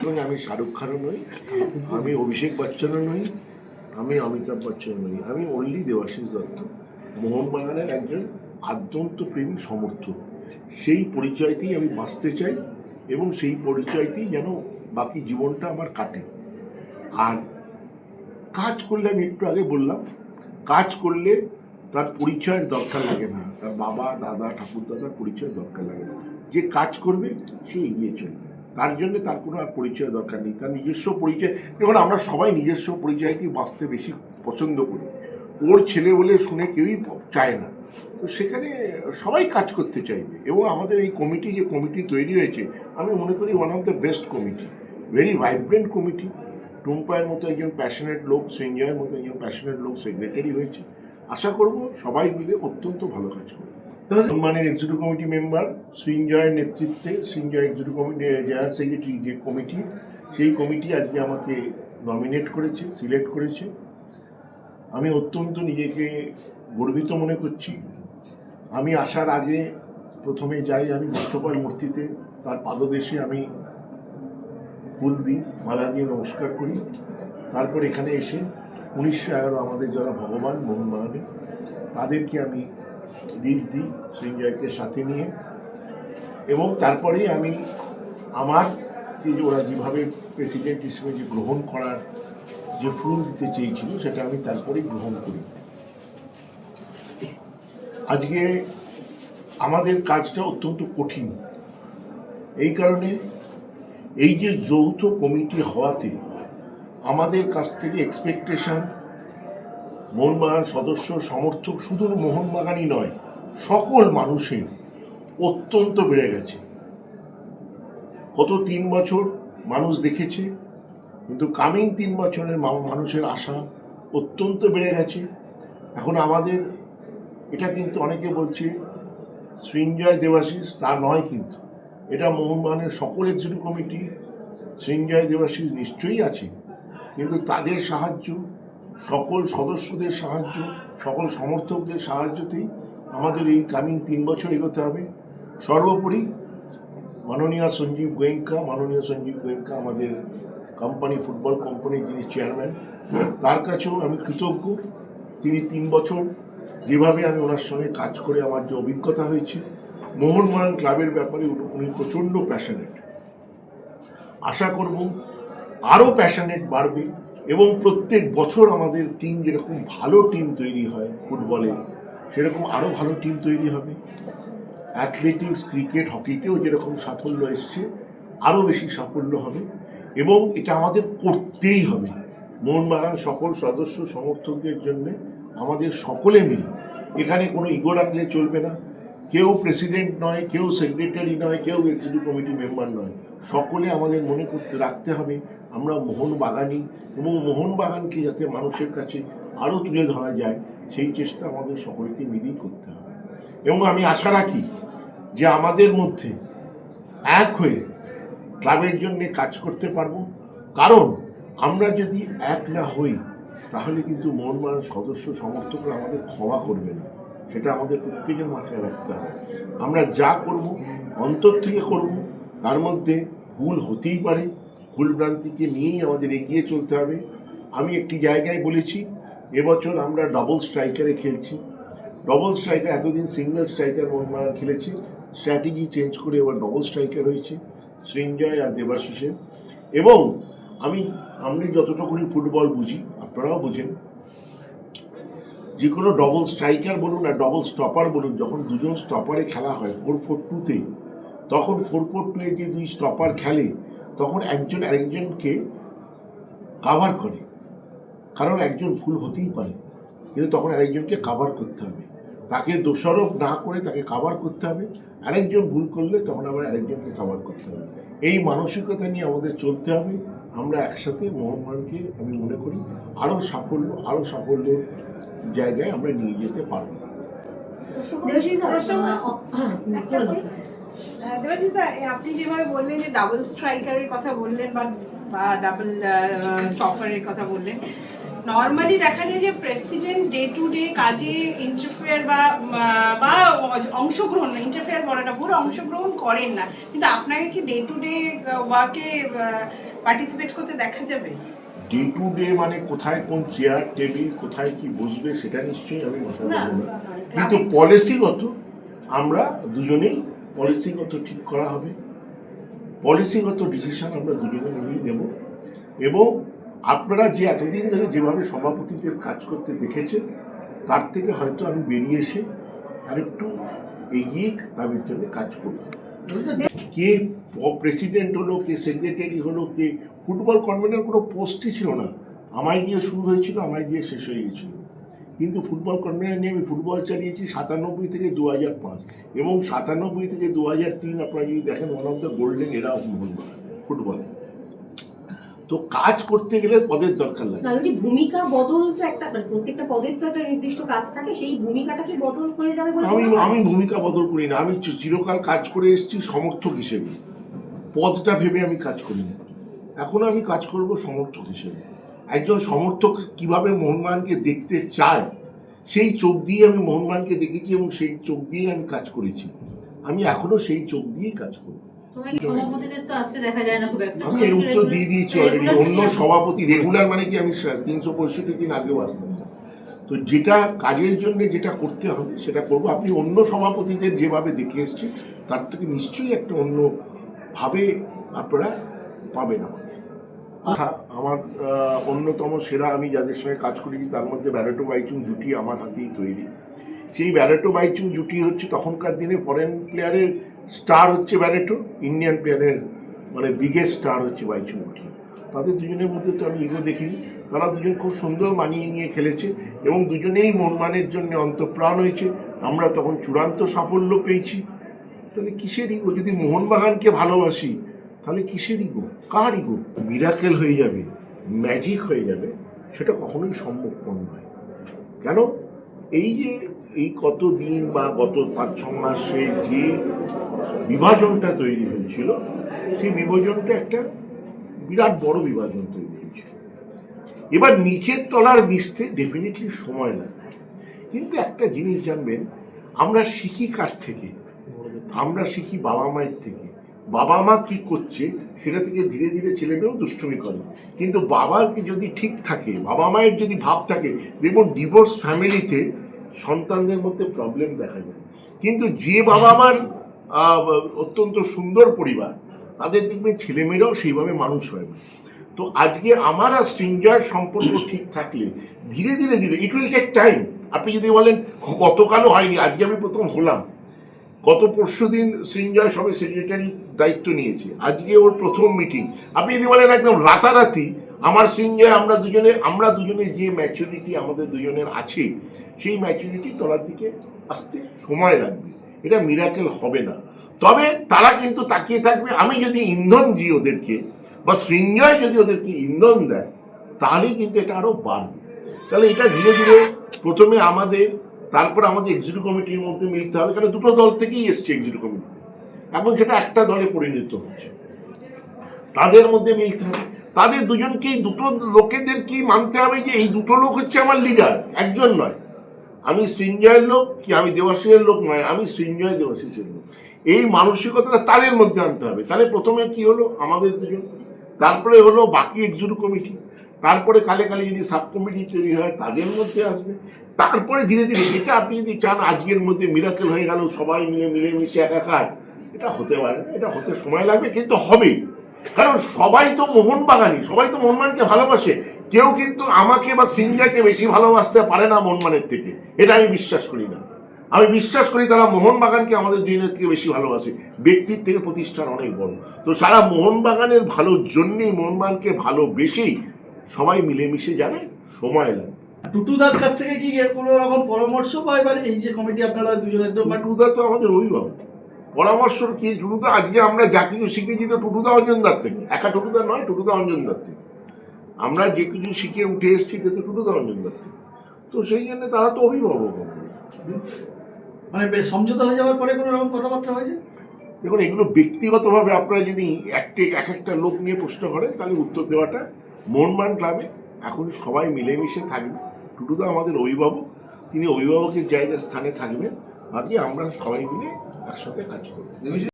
এবং আমি শাহরুখ খানও নই, আমি অভিষেক বচ্চনও নই, আমি অমিতাভ বচ্চন নই, আমি অনলি দেবাশিস দত্ত। মোহনবাগানের একজন আদ্যন্ত প্রেমী সমর্থক। সেই পরিচয়তেই আমি বাঁচতে চাই এবং সেই পরিচয়তেই যেন বাকি জীবনটা আমার কাটে। আর কাজ করলে আমি একটু আগে বললাম, কাজ করলে তার পরিচয়ের দরকার লাগে না। তার বাবা, দাদা ঠাকুর দাদার পরিচয় দরকার লাগে না। যে কাজ করবে, সে এগিয়ে চলবে। তার জন্য তার কোনো আর পরিচয় দরকার নেই, তার নিজস্ব পরিচয়। দেখুন, আমরা সবাই নিজস্ব পরিচয়কেই বাঁচতে বেশি পছন্দ করি। ওর ছেলে বলে শুনে কেউই চায় না। তো সেখানে সবাই কাজ করতে চাইবে এবং আমাদের এই কমিটি যে কমিটি তৈরি হয়েছে, আমি মনে করি one of the best committee. Very vibrant committee. টুম্পায়ের মতো একজন প্যাশনেট লোক সঞ্জয়ের মতো একজন প্যাশনেট লোক সেক্রেটারি হয়েছে। আশা করব সবাই মিলে অত্যন্ত ভালো কাজ করবে। সম্মানের এক্সিকিউটিভ কমিটি মেম্বার সৃঞ্জয়ের নেতৃত্বে Srinjoy executive committee general secretary যে কমিটি সেই কমিটি আজকে আমাকে নমিনেট করেছে সিলেক্ট করেছে। আমি অত্যন্ত নিজেকে গর্বিত মনে করছি। আমি আসার আগে প্রথমে যাই আমি মুস্তফার মূর্তিতে, তার পাদদেশে আমি ফুল দিই, মালা দিয়ে নমস্কার করি। তারপর এখানে এসে উনিশশো এগারো আমাদের যারা ভগবান মোহনবাগানে তাদেরকে আমি রিট দিই সঞ্জয়কে সাথে নিয়ে। এবং তারপরেই আমি আমার যে ওরা যেভাবে প্রেসিডেন্ট হিসেবে যে গ্রহণ করার যে ফুল দিতে চেয়েছিল, সেটা আমি তারপরেই গ্রহণ করি। আজকে আমাদের কাজটা অত্যন্ত কঠিন। এই কারণে এই যে যৌথ কমিটি হওয়াতে আমাদের কাছ থেকে এক্সপেকটেশন মোহনবাগান সদস্য সমর্থক শুধু মোহনবাগানই নয়, সকল মানুষের অত্যন্ত বেড়ে গেছে। গত তিন বছর মানুষ দেখেছে, কিন্তু কামিং তিন বছরের মানুষের আশা অত্যন্ত বেড়ে গেছে। এখন আমাদের, এটা কিন্তু অনেকে বলছে সৃঞ্জয় দেবাশিস, তা নয় কিন্তু। এটা মোহনবাগানের সকল এক্সিকিউটিভ কমিটি সৃঞ্জয় দেবাশিস নিশ্চয়ই আছে কিন্তু তাদের সাহায্য সকল সদস্যদের সাহায্য, সকল সমর্থকদের সাহায্যতেই আমাদের এই কামিং তিন বছর এগোতে হবে। সর্বোপরি মাননীয় সঞ্জীব গোয়েঙ্কা, মাননীয় সঞ্জীব গোয়েঙ্কা আমাদের কোম্পানি ফুটবল কোম্পানির যিনি চেয়ারম্যান তার কাছেও আমি কৃতজ্ঞ। তিনি তিন বছর যেভাবে আমি ওনার সঙ্গে কাজ করে আমার যে অভিজ্ঞতা হয়েছে মোহনবাগান ক্লাবের ব্যাপারে উনি প্রচণ্ড প্যাশনেট আশা করব আরও প্যাশনেট বাড়বে। এবং প্রত্যেক বছর আমাদের টিম যেরকম ভালো টিম তৈরি হয় ফুটবলে সেরকম আরও ভালো টিম তৈরি হবে। অ্যাথলেটিক্স ক্রিকেট হকিতেও যেরকম সাফল্য এসছে আরও বেশি সাফল্য হবে এবং এটা আমাদের করতেই হবে। মোহনবাগান সকল সদস্য, সমর্থকদের জন্য আমাদের সকলে মিলে, এখানে কোনো ইগো রাখলে চলবে না। কেউ প্রেসিডেন্ট নয়, কেউ সেক্রেটারি নয়, কেউ এক্সিকিউটিভ কমিটি মেম্বার নয়। সকলে আমাদের মনে করতে, রাখতে হবে, আমরা মোহনবাগানি এবং মোহনবাগানকে যাতে মানুষের কাছে আরও তুলে ধরা যায়, সেই চেষ্টা আমাদের সকলকে মিলেই করতে হবে। এবং আমি আশা রাখি যে আমাদের মধ্যে এক হয়ে ক্লাবের জন্য কাজ করতে পারব। কারণ আমরা যদি এক না হই, তাহলে কিন্তু মোহনবাগান সদস্য সমর্থকরা আমাদের ক্ষমা করবে না। সেটা আমাদের প্রত্যেকের মাথায় রাখতে হবে। আমরা যা করব, অন্তর থেকে করব, তার মধ্যে ভুল হতেই পারে। ভুল ভ্রান্তিকে নিয়েই আমাদের এগিয়ে চলতে হবে। আমি একটি জায়গায় বলেছি, এবছর আমরা ডবল স্ট্রাইকারে খেলছি। ডবল স্ট্রাইকার এতদিন সিঙ্গেল স্ট্রাইকার মোহনবাগান খেলেছে। স্ট্র্যাটেজি চেঞ্জ করে এবার ডবল স্ট্রাইকার হয়েছে, সৃঞ্জয় আর দেবাশিসের। এবং আমি আমি যতটুকুনি ফুটবল বুঝি, আপনারাও বোঝেন যে কোনো ডবল স্ট্রাইকার বলুন আর ডবল স্টপার বলুন, যখন দুজন স্টপারে খেলা হয় ফোর ফোর টুতে তখন ফোর ফোর টুয়ে যে দুই স্টপার খেলে, তখন একজন আরেকজনকে কাভার করে। কারণ একজন ভুল হতেই পারে, কিন্তু তখন আরেকজনকে কাভার করতে হবে। তাকে দোষারোপ না করে তাকে কাভার করতে হবে, আরেকজন ভুল করলে তখন আবার আরেকজনকে কাভার করতে হবে। এই মানসিকতা নিয়ে আমাদের চলতে হবে। আমরা একসাথে মোহনবাগানকে আমি মনে করি আরও সাফল্য আরও সাফল্য জায়গায় আমরা নিয়ে যেতে পারব। আপনি যেভাবে বললেন যে ডাবল স্ট্রাইকারের কথা বললেন বা ডাবল স্টপারের কথা বললেন নর্মালি দেখা যায় যে প্রেসিডেন্ট ডে টু ডে কাজে ইন্টারফেয়ার বা বা অংশগ্রহণ ইন্টারফেয়ার বলাটা পুরো অংশগ্রহণ করেন না। কিন্তু আপনাকে কি ডে টু ডে ওয়ার্কে পার্টিসিপেট করতে দেখা যাবে? ডে টু ডে মানে কোথায় কোন চেয়ার টেবিল কোথায় কি বসবে সেটা নিশ্চয়ই আমি মাথা দেবো না। কিন্তু পলিসিগত আমরা দুজনেই পলিসিগত ঠিক করা হবে। পলিসিগত ডিসিশন আমরা দুজনে মিলেই নেব। এবং আপনারা যে এতদিন ধরে যেভাবে সভাপতিদের কাজ করতে দেখেছেন তার থেকে হয়তো আমি বেরিয়ে এসে আরেকটু এগিয়ে তাদের জন্য কাজ করব। কে প্রেসিডেন্ট হলো, কে সেক্রেটারি হলো, কে ফুটবল কনভেনের কোনো পোস্টই ছিল না। আমায় দিয়ে শুরু হয়েছিল, আমায় দিয়ে শেষ হয়ে গেছিল কিন্তু ফুটবল কনভেনার নিয়ে আমি ফুটবল চালিয়েছি সাতানব্বই থেকে দু হাজার পাঁচ। এবং সাতানব্বই থেকে দু হাজার তিন আপনারা যদি দেখেন ওয়ান অফ দ্য গোল্ডেন এরা মোহনবাগান ফুটবলে তো কাজ করতে গেলে পদের দরকার লাগে। না বলছি ভূমিকা বদল তো একটা মানে প্রত্যেকটা পদের তো একটা নির্দিষ্ট কাজ থাকে সেই ভূমিকাটা কি বদল হয়ে যাবে বলে আমি আমি ভূমিকা বদল করি না আমি চিরকাল কাজ করে এসেছি সমর্থক হিসেবে। পদটা ভেবে আমি কাজ করি না। এখন আমি কাজ করব সমর্থক হিসেবে। একজন সমর্থক কীভাবে মোহনবাগানকে দেখতে চায় সেই চোখ দিয়ে আমি মোহনবাগানকে দেখেছি এবং সেই চোখ দিয়ে আমি কাজ করেছি। আমি এখনও সেই চোখ দিয়েই কাজ করি। আমি উত্তর দিয়ে দিয়েছি অলরেডি অন্য সভাপতি রেগুলার মানে কি আমি তিনশো পঁয়ষট্টি দিন আগেও আসতাম। তো যেটা কাজের জন্য যেটা করতে হবে সেটা করব। আপনি অন্য সভাপতিদের যেভাবে দেখে তার থেকে নিশ্চয়ই একটা অন্য ভাবে আপনারা পাবেন আমাকে। হ্যাঁ, আমার অন্যতম সেরা আমি যাদের সঙ্গে কাজ করেছি তার মধ্যে ব্যারেটো বাইচুং জুটি আমার হাতেই তৈরি। সেই ব্যারেটো বাইচুং জুটি হচ্ছে তখনকার দিনে ফরেন প্লেয়ারের স্টার হচ্ছে ব্যারেটো, ইন্ডিয়ান প্লেয়ারের মানে বিগেস্ট স্টার হচ্ছে বাইচুং জুটি তাদের দুজনের মধ্যে তো আমি ইগো দেখিনি। তারা দুজন খুব সুন্দর মানিয়ে নিয়ে খেলেছে এবং দুজনেই মনমানের জন্য অন্তপ্রাণ হয়েছে। আমরা তখন চূড়ান্ত সাফল্য পেয়েছি। তাহলে কিসের ইগো যদি মোহনবাগানকে ভালোবাসি, তাহলে কিসের ইগো কার ইগো মিরাকেল হয়ে যাবে ম্যাজিক হয়ে যাবে, সেটা কখনোই সম্ভবপর নয়। কেন? এই যে এই কত দিন বা গত পাঁচ, ছ মাসে যে বিভাজনটা তৈরি হয়েছিল, সেই বিভাজনটা একটা বিরাট বড় বিভাজন তৈরি হয়েছিল। এবার নিচের তলার মিশতে ডেফিনেটলি সময় লাগবে। কিন্তু একটা জিনিস জানবেন, আমরা শিখি কার থেকে? আমরা শিখি বাবা মায়ের থেকে। বাবা মা কি করছে, সেটা থেকে ধীরে ধীরে ছেলে মেয়েও দুষ্টুমি করে। কিন্তু বাবাকে যদি ঠিক থাকে, বাবা মায়ের যদি ভাব থাকে, দেখুন ডিভোর্স ফ্যামিলিতে সন্তানদের মধ্যে প্রবলেম দেখা যায় কিন্তু যে বাবা মার অত্যন্ত সুন্দর পরিবার, তাদের দেখবেন ছেলেমেয়েরাও সেইভাবে মানুষ হয় না। তো আজকে আমার আর স্ট্রিঞ্জার সম্পর্ক ঠিক থাকলে, ধীরে ধীরে ধীরে ইট উইল টেক টাইম আপনি যদি বলেন, গতকালও হয়নি, আজকে আমি প্রথম হলাম। গত পরশু দিন সৃঞ্জয় সবে সেক্রেটারি দায়িত্ব নিয়েছে। আজকে ওর প্রথম মিটিং আপনি যদি বলেন একদম রাতারাতি আমার সৃঞ্জয় আমরা দুজনে আমরা দুজনে যে ম্যাচুরিটি আমাদের দুজনের আছে, সেই ম্যাচুরিটি তোলার দিকে আসতে সময় লাগবে। এটা মিরাকেল হবে না। তবে তারা কিন্তু তাকিয়ে থাকবে, আমি যদি ইন্ধন দিই ওদেরকে বা সৃঞ্জয় যদি ওদেরকে ইন্ধন দেয় তাহলেই কিন্তু এটা আরও বাড়বে। তাহলে এটা ধীরে ধীরে প্রথমে আমাদের, তারপর আমাদের এক্সিকিউটিভ কমিটির মধ্যে মিলতে হবে, কারণ দুটো দল থেকেই এসছে এক্সিকিউটিভ কমিটিতে এখন সেটা একটা দলে পরিণত হচ্ছে। তাদের মধ্যে মিলতে হবে। তাদের দুজনকেই, দুটো লোকেদের কি মানতে হবে যে এই দুটো লোক হচ্ছে আমার লিডার একজন নয়। আমি সৃঞ্জয়ের লোক কি আমি দেবাশিসের লোক নয়, আমি সৃঞ্জয় দেবাশিসের লোক। এই মানসিকতাটা তাদের মধ্যে আনতে হবে। তাহলে প্রথমে কি হলো আমাদের দুজন? তারপরে হলো বাকি এক্সিকিউটিভ কমিটি তারপরে কালে কালে যদি সাব কমিটি তৈরি হয়, তাদের মধ্যে আসবে। তারপরে ধীরে ধীরে এটা আপনি যদি চান, আজকের মধ্যে মিরাকেল হয়ে গেল, সবাই মিলে, মিলেমিশে একাকার। এটা হতে পারে, এটা হতে সময় লাগবে, কিন্তু হবে কারণ সবাই তো মোহনবাগানি সবাই তো মোহনবাগানকে ভালোবাসে। কেউ কিন্তু আমাকে বা সিঞ্জাকে বেশি ভালোবাসতে পারে না মোহনবাগানের থেকে। এটা আমি বিশ্বাস করি না। আমি বিশ্বাস করি তারা মোহনবাগানকে আমাদের দুজনের থেকে বেশি ভালোবাসে। ব্যক্তির থেকে প্রতিষ্ঠান অনেক বড়। তো সারা মোহনবাগানের ভালোর জন্যেই মোহনবাগানকে ভালোবেসেই সবাই মিলেমিশে যাবে সময় লাগে টুটুদার কাছ থেকে কি কোনো রকম পরামর্শ বা এবার এই যে কমিটি আপনারা দুজন একদম মানে টুটুদা তো আমাদের অভিভাবক। পরামর্শ কি টুটুদা? আজকে আমরা যা কিছু শিখেছি তো টুটুদা অঞ্জনদার থেকে। একা টুটুদা নয় টুটুদা অঞ্জনদার থেকে। আমরা যে কিছু শিখে উঠে এসেছি তো টুটুদা অঞ্জনদার থেকে। তো সেই জন্য তারা তো অভিভাবক মানে সমঝোতা হয়ে যাওয়ার পরে কোনো রকম কথাবার্তা হয়েছে? দেখুন এগুলো ব্যক্তিগতভাবে আপনারা যদি একটি এক একটা লোক নিয়ে প্রশ্ন করেন তাহলে উত্তর দেওয়াটা মোহনবাগান ক্লাবে। এখন সবাই মিলেমিশে থাকবে। টুটুদা আমাদের অভিভাবক। তিনি অভিভাবকের জায়গায় স্থানে থাকবেন। বাকি আমরা সবাই মিলে একসাথে কাজ করব।